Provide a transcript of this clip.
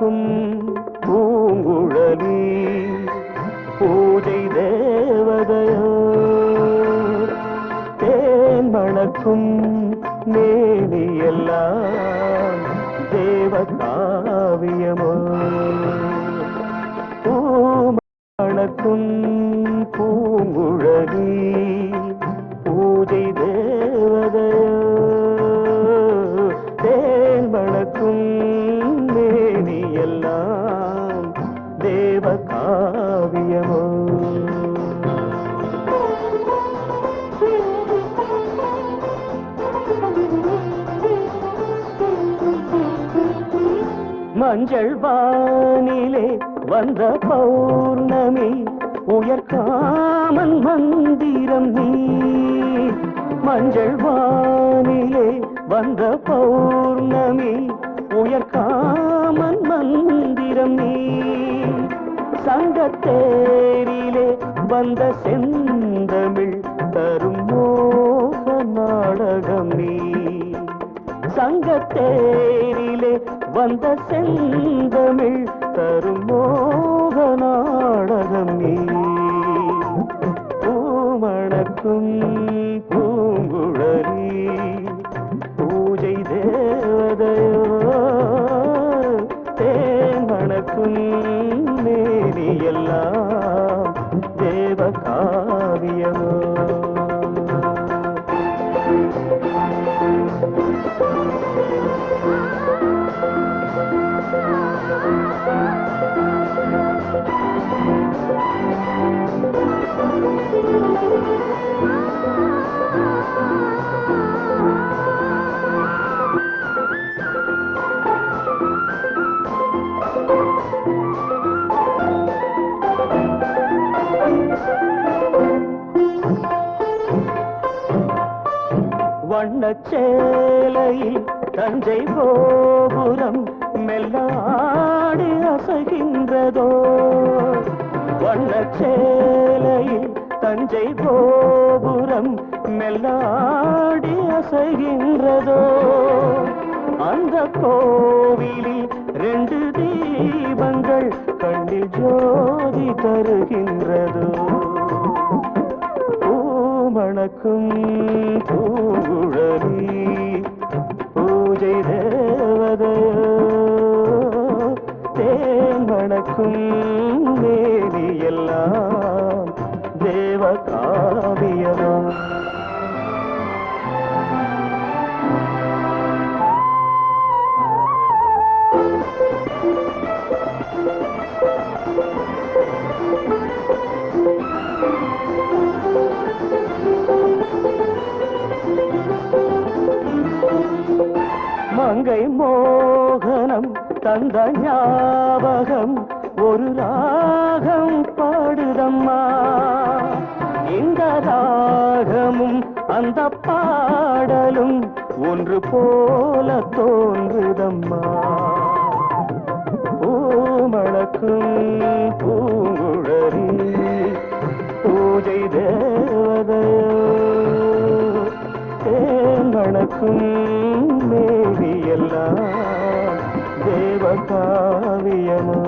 மணக்கும் பூங்குழலி பூஜை தேவதையோ. தேன் மணக்கும் மேனி எல்லாம் தேவ காவியமோ பூமணக்கும் மஞ்சள் வானிலே வந்த பௌர்ணமி உயர்காமன் மந்திரம் நீ. மஞ்சள் வானிலே வந்த பௌர்ணமி உயர்காமன் மந்திரம் நீ. சங்கத்தேரிலே வந்த செந்தமிழ் தரும் மோக நாடகம் நீ. சங்கத்தேரிலே வந்த செந்தமிழ் தரும் மோக நாடகம் நீ பூமணக்கும் வண்ணச்சேலையில் தஞ்சை கோபுரம் நாடு அசைகின்றதோ? வண்ணச்சேலையில் தஞ்சை கோபுரம் மெல்லாடி அசைகின்றதோ? அந்த கோவிலில் ரெண்டு தீபங்கள் கண்ணில் ஜோதி தருகின்றதோ? பூமணக்கும் பூழலி பூஜை மணக்கும் மேரி எல்லாம் தேவ காவியமோ மங்கை மோகனம் தந்த ஞாபகம் ஒரு ராகம் பாடுதம்மா. இந்த ராகமும் அந்த பாடலும் ஒன்று போல தோன்றுதம்மா. பூமழக்கும் பூங்குழறி பூஜை தேவதையோ தேன் மணக்கும் மேவி எல்லாம் தேவ காவியமோ